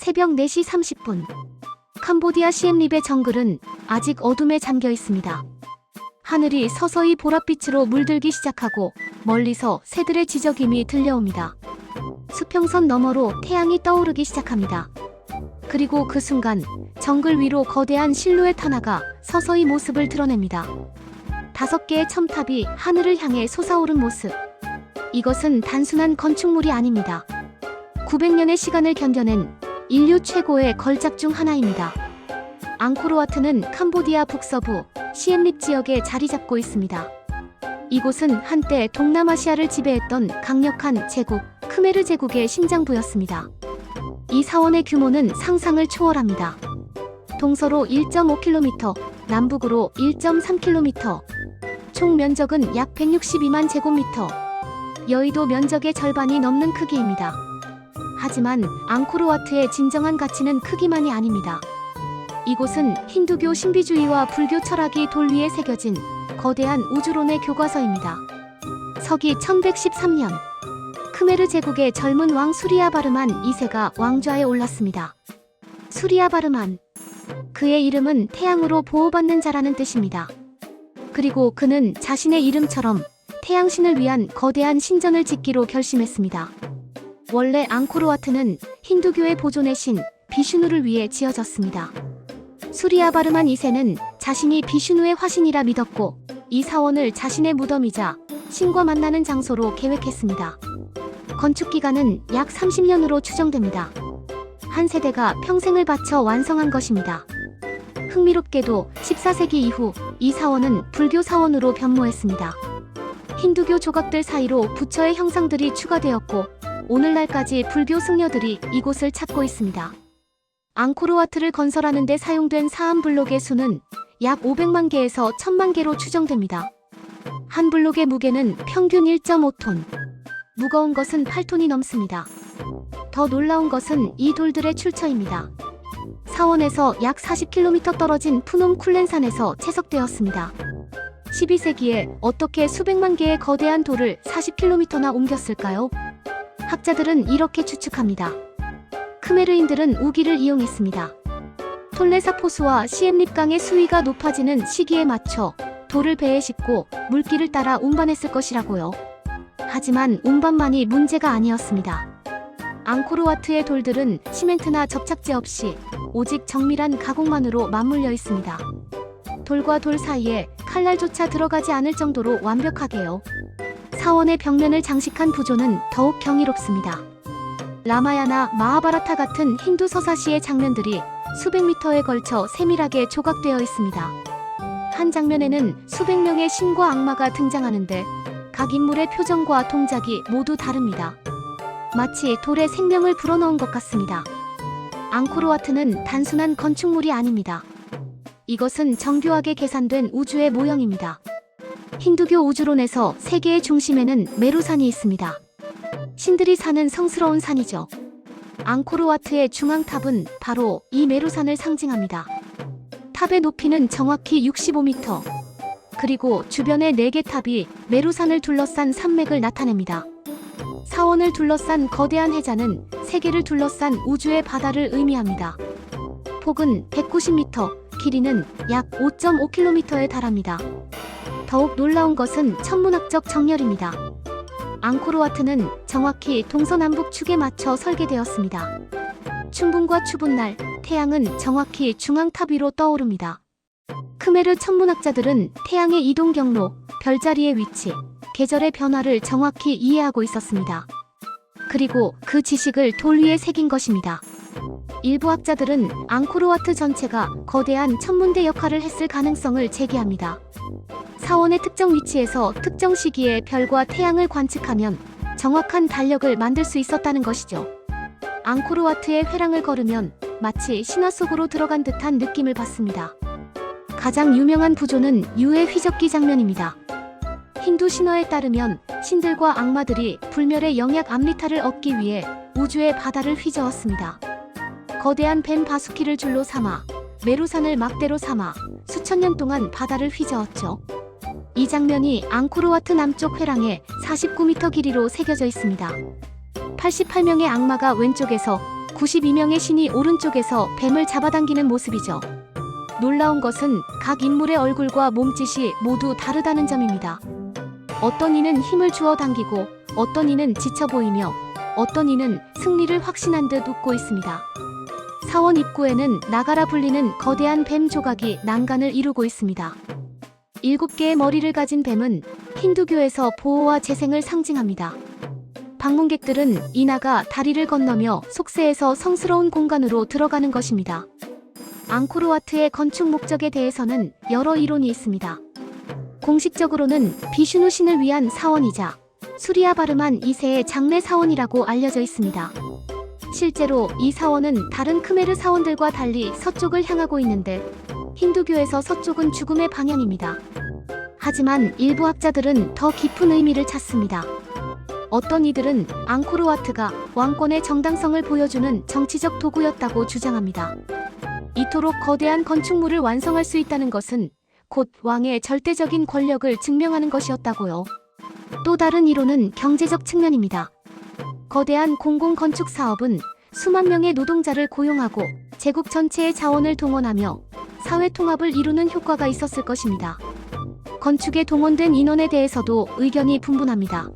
새벽 4시 30분. 캄보디아 시엠립의 정글은 아직 어둠에 잠겨 있습니다. 하늘이 서서히 보랏빛으로 물들기 시작하고 멀리서 새들의 지저김이 들려옵니다. 수평선 너머로 태양이 떠오르기 시작합니다. 그리고 그 순간 정글 위로 거대한 실루엣 하나가 서서히 모습을 드러냅니다. 다섯 개의 첨탑이 하늘을 향해 솟아오른 모습. 이것은 단순한 건축물이 아닙니다. 900년의 시간을 견뎌낸 인류 최고의 걸작 중 하나입니다. 앙코르와트는 캄보디아 북서부 시엠립 지역에 자리 잡고 있습니다. 이곳은 한때 동남아시아를 지배했던 강력한 제국 크메르 제국의 심장부였습니다. 이 사원의 규모는 상상을 초월합니다. 동서로 1.5km, 남북으로 1.3km, 총 면적은 약 162만 제곱미터, 여의도 면적의 절반이 넘는 크기입니다. 하지만 앙코르와트의 진정한 가치는 크기만이 아닙니다. 이곳은 힌두교 신비주의와 불교 철학이 돌 위에 새겨진 거대한 우주론의 교과서입니다. 서기 1113년 크메르 제국의 젊은 왕 수리아바르만 2세가 왕좌에 올랐습니다. 수리아바르만 그의 이름은 태양으로 보호받는 자라는 뜻입니다. 그리고 그는 자신의 이름처럼 태양신을 위한 거대한 신전을 짓기로 결심했습니다. 원래 앙코르와트는 힌두교의 보존의 신 비슈누를 위해 지어졌습니다. 수리아바르만 2세는 자신이 비슈누의 화신이라 믿었고 이 사원을 자신의 무덤이자 신과 만나는 장소로 계획했습니다. 건축 기간은 약 30년으로 추정됩니다. 한 세대가 평생을 바쳐 완성한 것입니다. 흥미롭게도 14세기 이후 이 사원은 불교 사원으로 변모했습니다. 힌두교 조각들 사이로 부처의 형상들이 추가되었고 오늘날까지 불교 승려들이 이곳을 찾고 있습니다. 앙코르와트를 건설하는 데 사용된 사암 블록의 수는 약 500만 개에서 1000만 개로 추정됩니다. 한 블록의 무게는 평균 1.5톤. 무거운 것은 8톤이 넘습니다. 더 놀라운 것은 이 돌들의 출처입니다. 사원에서 약 40km 떨어진 푸놈 쿨렌산에서 채석되었습니다. 12세기에 어떻게 수백만 개의 거대한 돌을 40km나 옮겼을까요? 학자들은 이렇게 추측합니다. 크메르인들은 우기를 이용했습니다. 톨레사포수와 시엠립강의 수위가 높아지는 시기에 맞춰 돌을 배에 싣고 물길을 따라 운반했을 것이라고요. 하지만 운반만이 문제가 아니었습니다. 앙코르와트의 돌들은 시멘트나 접착제 없이 오직 정밀한 가공만으로 맞물려 있습니다. 돌과 돌 사이에 칼날조차 들어가지 않을 정도로 완벽하게요. 사원의 벽면을 장식한 구조는 더욱 경이롭습니다. 라마야나 마하바라타 같은 힌두 서사시의 장면들이 수백 미터에 걸쳐 세밀하게 조각되어 있습니다. 한 장면에는 수백 명의 신과 악마가 등장하는데 각 인물의 표정과 동작이 모두 다릅니다. 마치 돌에 생명을 불어넣은 것 같습니다. 앙코르와트는 단순한 건축물이 아닙니다. 이것은 정교하게 계산된 우주의 모형입니다. 힌두교 우주론에서 세계의 중심에는 메루산이 있습니다. 신들이 사는 성스러운 산이죠. 앙코르와트의 중앙탑은 바로 이 메루산을 상징합니다. 탑의 높이는 정확히 65m. 그리고 주변의 4개 탑이 메루산을 둘러싼 산맥을 나타냅니다. 사원을 둘러싼 거대한 해자는 세계를 둘러싼 우주의 바다를 의미합니다. 폭은 190m, 길이는 약 5.5km에 달합니다. 더욱 놀라운 것은 천문학적 정렬입니다. 앙코르와트는 정확히 동서남북 축에 맞춰 설계되었습니다. 춘분과 추분날, 태양은 정확히 중앙탑 위로 떠오릅니다. 크메르 천문학자들은 태양의 이동 경로, 별자리의 위치, 계절의 변화를 정확히 이해하고 있었습니다. 그리고 그 지식을 돌 위에 새긴 것입니다. 일부 학자들은 앙코르와트 전체가 거대한 천문대 역할을 했을 가능성을 제기합니다. 사원의 특정 위치에서 특정 시기에 별과 태양을 관측하면 정확한 달력을 만들 수 있었다는 것이죠. 앙코르와트의 회랑을 걸으면 마치 신화 속으로 들어간 듯한 느낌을 받습니다. 가장 유명한 부조는 유의 휘젓기 장면입니다. 힌두 신화에 따르면 신들과 악마들이 불멸의 영약 암리타를 얻기 위해 우주의 바다를 휘저었습니다. 거대한 뱀 바수키를 줄로 삼아 메루산을 막대로 삼아 수천 년 동안 바다를 휘저었죠. 이 장면이 앙코르와트 남쪽 회랑에 49m 길이로 새겨져 있습니다. 88명의 악마가 왼쪽에서 92명의 신이 오른쪽에서 뱀을 잡아당기는 모습이죠. 놀라운 것은 각 인물의 얼굴과 몸짓이 모두 다르다는 점입니다. 어떤 이는 힘을 주어 당기고 어떤 이는 지쳐 보이며 어떤 이는 승리를 확신한 듯 웃고 있습니다. 사원 입구에는 나가라 불리는 거대한 뱀 조각이 난간을 이루고 있습니다. 일곱 개의 머리를 가진 뱀은 힌두교에서 보호와 재생을 상징합니다. 방문객들은 이나가 다리를 건너며 속세에서 성스러운 공간으로 들어가는 것입니다. 앙코르와트의 건축 목적에 대해서는 여러 이론이 있습니다. 공식적으로는 비슈누 신을 위한 사원이자 수리아 바르만 2세의 장례 사원이라고 알려져 있습니다. 실제로 이 사원은 다른 크메르 사원들과 달리 서쪽을 향하고 있는데 힌두교에서 서쪽은 죽음의 방향입니다. 하지만 일부 학자들은 더 깊은 의미를 찾습니다. 어떤 이들은 앙코르와트가 왕권의 정당성을 보여주는 정치적 도구였다고 주장합니다. 이토록 거대한 건축물을 완성할 수 있다는 것은 곧 왕의 절대적인 권력을 증명하는 것이었다고요. 또 다른 이론은 경제적 측면입니다. 거대한 공공 건축 사업은 수만 명의 노동자를 고용하고 제국 전체의 자원을 동원하며 사회 통합을 이루는 효과가 있었을 것입니다. 건축에 동원된 인원에 대해서도 의견이 분분합니다.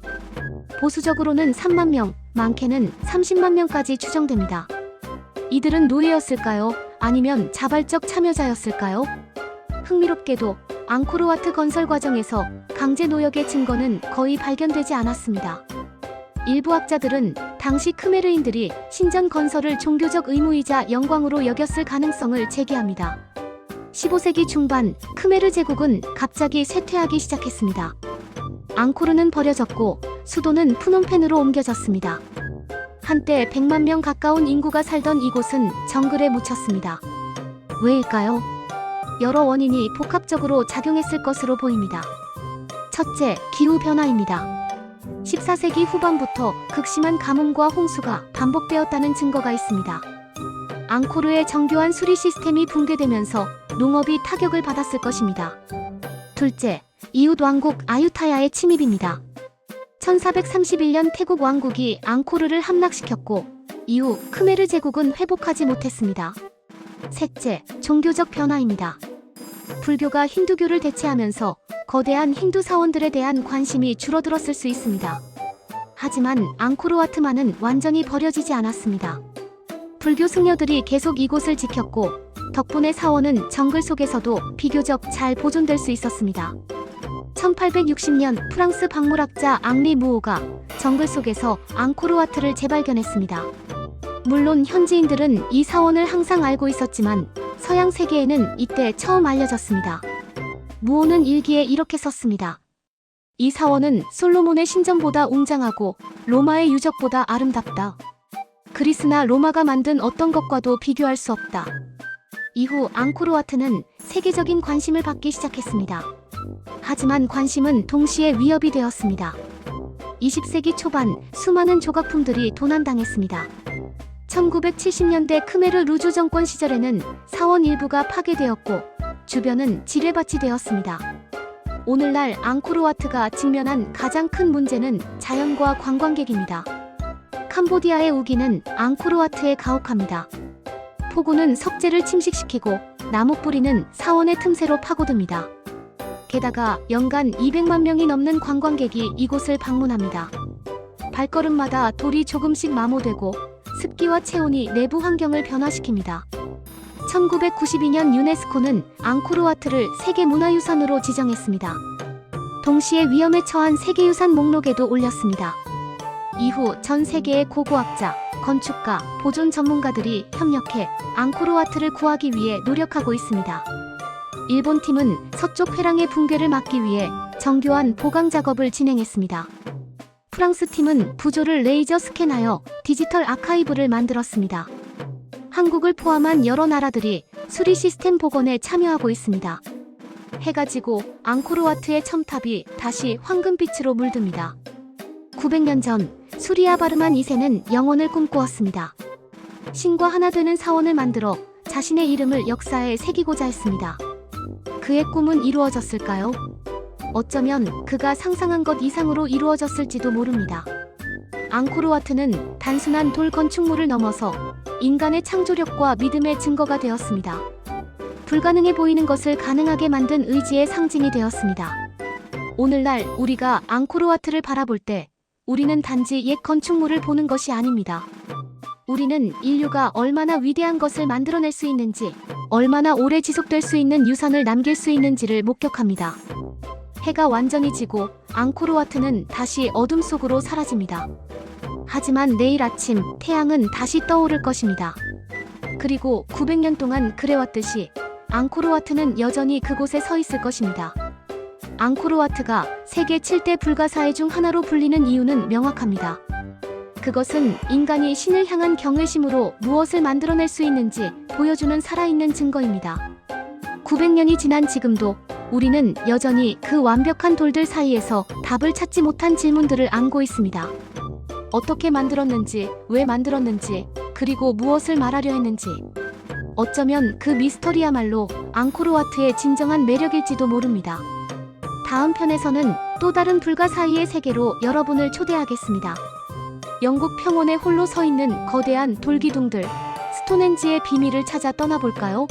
보수적으로는 3만 명, 많게는 30만 명까지 추정됩니다. 이들은 노예였을까요? 아니면 자발적 참여자였을까요? 흥미롭게도 앙코르와트 건설 과정에서 강제 노역의 증거는 거의 발견되지 않았습니다. 일부 학자들은 당시 크메르인들이 신전 건설을 종교적 의무이자 영광으로 여겼을 가능성을 제기합니다. 15세기 중반 크메르 제국은 갑자기 쇠퇴하기 시작했습니다. 앙코르는 버려졌고 수도는 푸놈펜으로 옮겨졌습니다. 한때 100만 명 가까운 인구가 살던 이곳은 정글에 묻혔습니다. 왜일까요? 여러 원인이 복합적으로 작용했을 것으로 보입니다. 첫째, 기후 변화입니다. 14세기 후반부터 극심한 가뭄과 홍수가 반복되었다는 증거가 있습니다. 앙코르의 정교한 수리 시스템이 붕괴되면서 농업이 타격을 받았을 것입니다. 둘째, 이웃 왕국 아유타야의 침입입니다. 1431년 태국 왕국이 앙코르를 함락시켰고 이후 크메르 제국은 회복하지 못했습니다. 셋째, 종교적 변화입니다. 불교가 힌두교를 대체하면서 거대한 힌두 사원들에 대한 관심이 줄어들었을 수 있습니다. 하지만 앙코르와트만은 완전히 버려지지 않았습니다. 불교 승려들이 계속 이곳을 지켰고 덕분에 사원은 정글 속에서도 비교적 잘 보존될 수 있었습니다. 1860년 프랑스 박물학자 앙리 무오가 정글 속에서 앙코르와트를 재발견했습니다. 물론 현지인들은 이 사원을 항상 알고 있었지만 서양 세계에는 이때 처음 알려졌습니다. 무오는 일기에 이렇게 썼습니다. 이 사원은 솔로몬의 신전보다 웅장하고 로마의 유적보다 아름답다. 그리스나 로마가 만든 어떤 것과도 비교할 수 없다. 이후 앙코르와트는 세계적인 관심을 받기 시작했습니다. 하지만 관심은 동시에 위협이 되었습니다. 20세기 초반 수많은 조각품들이 도난당했습니다. 1970년대 크메르 루주 정권 시절에는 사원 일부가 파괴되었고 주변은 지뢰밭이 되었습니다. 오늘날 앙코르와트가 직면한 가장 큰 문제는 자연과 관광객입니다. 캄보디아의 우기는 앙코르와트에 가혹합니다. 폭우는 석재를 침식시키고 나무 뿌리는 사원의 틈새로 파고듭니다. 게다가 연간 200만 명이 넘는 관광객이 이곳을 방문합니다. 발걸음마다 돌이 조금씩 마모되고 습기와 체온이 내부 환경을 변화시킵니다. 1992년 유네스코는 앙코르와트를 세계문화유산으로 지정했습니다. 동시에 위험에 처한 세계유산 목록에도 올렸습니다. 이후 전 세계의 고고학자, 건축가, 보존 전문가들이 협력해 앙코르와트를 구하기 위해 노력하고 있습니다. 일본 팀은 서쪽 회랑의 붕괴를 막기 위해 정교한 보강 작업을 진행했습니다. 프랑스 팀은 부조를 레이저 스캔하여 디지털 아카이브를 만들었습니다. 한국을 포함한 여러 나라들이 수리 시스템 복원에 참여하고 있습니다. 해가 지고 앙코르와트의 첨탑이 다시 황금빛으로 물듭니다. 900년 전 수리아 바르만 2세는 영원을 꿈꾸었습니다. 신과 하나 되는 사원을 만들어 자신의 이름을 역사에 새기고자 했습니다. 그의 꿈은 이루어졌을까요? 어쩌면 그가 상상한 것 이상으로 이루어졌을지도 모릅니다. 앙코르와트는 단순한 돌 건축물을 넘어서 인간의 창조력과 믿음의 증거가 되었습니다. 불가능해 보이는 것을 가능하게 만든 의지의 상징이 되었습니다. 오늘날 우리가 앙코르와트를 바라볼 때 우리는 단지 옛 건축물을 보는 것이 아닙니다. 우리는 인류가 얼마나 위대한 것을 만들어낼 수 있는지, 얼마나 오래 지속될 수 있는 유산을 남길 수 있는지를 목격합니다. 해가 완전히 지고 앙코르와트는 다시 어둠 속으로 사라집니다. 하지만 내일 아침 태양은 다시 떠오를 것입니다. 그리고 900년 동안 그래왔듯이 앙코르와트는 여전히 그곳에 서 있을 것입니다. 앙코르와트가 세계 7대 불가사의 중 하나로 불리는 이유는 명확합니다. 그것은 인간이 신을 향한 경외심으로 무엇을 만들어낼 수 있는지 보여주는 살아있는 증거입니다. 900년이 지난 지금도 우리는 여전히 그 완벽한 돌들 사이에서 답을 찾지 못한 질문들을 안고 있습니다. 어떻게 만들었는지, 왜 만들었는지, 그리고 무엇을 말하려 했는지. 어쩌면 그 미스터리야말로 앙코르와트의 진정한 매력일지도 모릅니다. 다음 편에서는 또 다른 불가 사의의 세계로 여러분을 초대하겠습니다. 영국 평원에 홀로 서 있는 거대한 돌기둥들, 스톤헨지의 비밀을 찾아 떠나볼까요?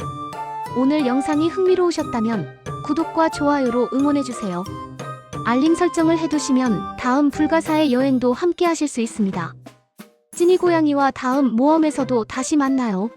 오늘 영상이 흥미로우셨다면 구독과 좋아요로 응원해주세요. 알림 설정을 해두시면 다음 불가사의 여행도 함께 하실 수 있습니다. 찐이 고양이와 다음 모험에서도 다시 만나요.